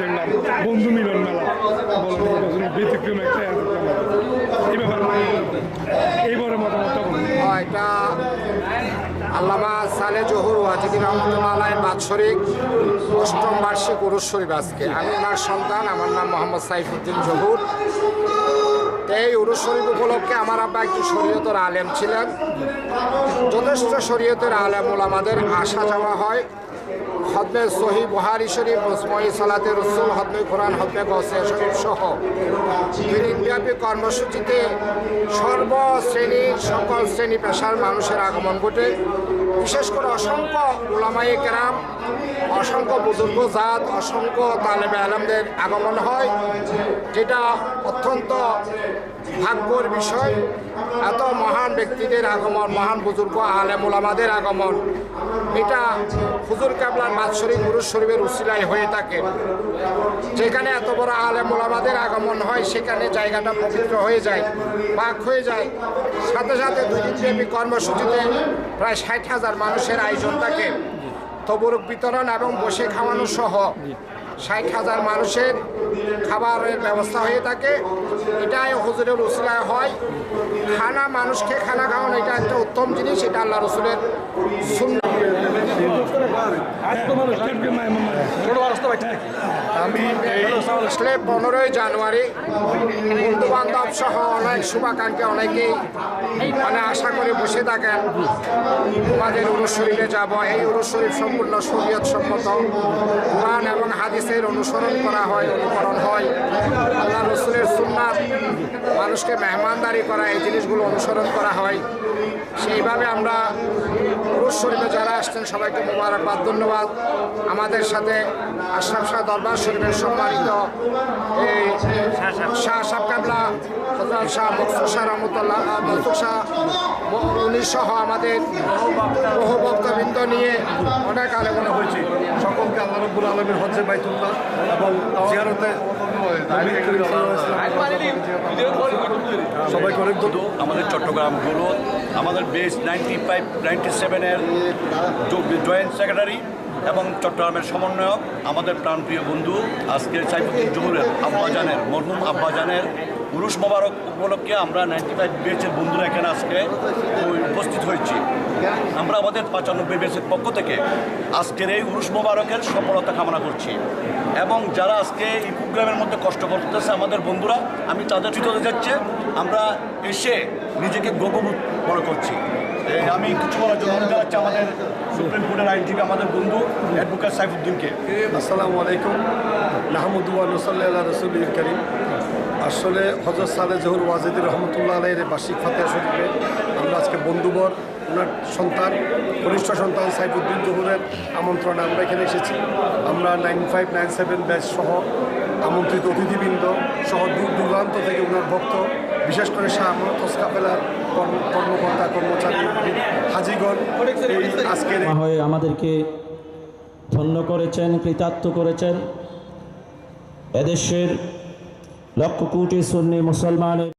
দেখলাম বন্ধু মিলন মেলা বলব ব্যতিক্রম একটা এই ব্যাপারে এইবারের মতামতটা বলুন এটা আল্লামা সালে জহুর ওয়াজিদি রহমতুল্লাহ বাৎসরিক অষ্টম বার্ষিক উরুস শরীফ আজকে। আমি ওনার সন্তান, আমার নাম মোহাম্মদ সাইফুদ্দিন জহুর। এই উরুস শরীফ উপলক্ষে আমার আব্বা একটি শরীয়তের আলেম ছিলেন। যথেষ্ট শরীয়তের আলেম আমাদের আসা যাওয়া হয়। হদমে সহি বুহারি শরীফ ওসমই সালাতে রসুল, হদমে কোরআন, হদমে গসে শরীফ সহ দিনব্যাপী কর্মসূচিতে সর্বশ্রেণীর সকল শ্রেণি পেশার মানুষের আগমন ঘটে। বিশেষ করে অসংখ্য ওলামাই কেরাম, অসংখ্য বুজুর্গ জাত, অসংখ্য তালেবে আলমদের আগমন হয়, যেটা অত্যন্ত ভাগ্যর বিষয়, এত মহান ব্যক্তিদের আগমন, মহান বুজুর্গ, আলেম ওলামাদের আগমন। এটা হুজুর কাবলার বাৎসরিক গুরু শরীফের উসিলায় হয়ে থাকে। যেখানে এত বড় আলেম ওলামাদের আগমন হয়, সেখানে জায়গাটা পবিত্র হয়ে যায়, পাক হয়ে যায়। সাথে সাথে দুই দিনব্যাপী কর্মসূচিতে প্রায় ষাট হাজার মানুষের আয়োজন থাকে। তবরুক বিতরণ এবং বসে খাওয়ানো সহ ষাট হাজার মানুষের খাবারের ব্যবস্থা হয়ে থাকে। এটাই হজুরের উসিলায় হয়। খানা মানুষকে খানা খাওয়ানো, এটা একটা উত্তম জিনিস, এটা আল্লাহ রসুলের শূন্য আসলে পনেরোই জানুয়ারি। বন্ধু বান্ধব সহ অনেক শুভাকাঙ্ক্ষী অনেকেই মানে আশা করে বসে থাকেন। আমাদের উরুস শরীফে যাব। এই উরুস শরীফ সম্পূর্ণ শরীয়ত সম্মত। কোরআন এবং হাদিসের অনুসরণ করা হয়, অনুকরণ হয়। আল্লাহ রসুলের সুন্নাত মানুষকে মেহমানদারি করা, এই জিনিসগুলো অনুসরণ করা হয়। সেইভাবে আমরা উরুস শরীফে যারা আসছেন, সবাইকে মোবারকবাদ, ধন্যবাদ। আমাদের সাথে আশরাফ শাহ দরবার শরীফের সম্মানিত এই শাহ সাহেব কাবলা, হজরত শাহ মুখ শাহ রহমতুল্লাহ মকসুদ শাহ উনি সহ আমাদের বহু নিয়ে অনেক আলোচনা হয়েছে। সকলকে আল্লাহ আলমীর হজ্জে বাইতুল্লাহ এবং জিয়ারতে সবাইকে অনেক শুধু আমাদের চট্টগ্রামগুলো, আমাদের বেস নাইনটি ফাইভ নাইনটি সেভেনের জয়েন্ট সেক্রেটারি এবং চট্টগ্রামের সমন্বয়ক, আমাদের প্রাণপ্রিয় বন্ধু আজকের সাইফুদ্দিন জহুরের আব্বাজানের, মরহুম আব্বাজানের পুরুষ মোবারক উপলক্ষে আমরা নাইনটি ফাইভ বেচের বন্ধুরা এখানে আজকে উপস্থিত হয়েছি। আমরা আমাদের পঁচানব্বই বেচের পক্ষ থেকে আজকের এই উরুষ মোবারকের সফলতা কামনা করছি। এবং যারা আজকে এই প্রোগ্রামের মধ্যে কষ্ট করতেছে আমাদের বন্ধুরা, আমি তাদের চিততে যাচ্ছে, আমরা এসে নিজেকে গর্ববোধ মনে করছি। আমি কিছু বলার জন্য অনুরোধ জানাচ্ছি আমাদের সুপ্রিম কোর্টের আইনজীবী, আমাদের বন্ধু অ্যাডভোকেট সাইফুদ্দিনকে। আসসালামু আলাইকুম। নাহমুদুল্লাহ নসাল্লাহ রসুল করিম। আসলে হজরত সালে জহুর ওয়াজিদ রহমতুল্লাহ আলাইয়ের বার্ষিক ফাতেহা শরীফে আমরা আজকে বন্ধুবর, ওনার সন্তান, কনিষ্ঠ সন্তান সাইফুদ্দিন জহুরের আমন্ত্রণে আমরা এখানে এসেছি। আমরা nine five nine seven batch সহ আমন্ত্রিত অতিথিবৃন্দ সহ দূর দূরান্ত থেকে ওনার ভক্ত, বিশেষ করে শাহ হোসকাপেলার কর্ম, কর্মকর্তা, কর্মচারী হাজিগণ আজকের হয়ে আমাদেরকে ধন্য করেছেন, কৃতার্থ করেছেন। এদেশের লক্ষ কোটি সুন্নি মুসলমানের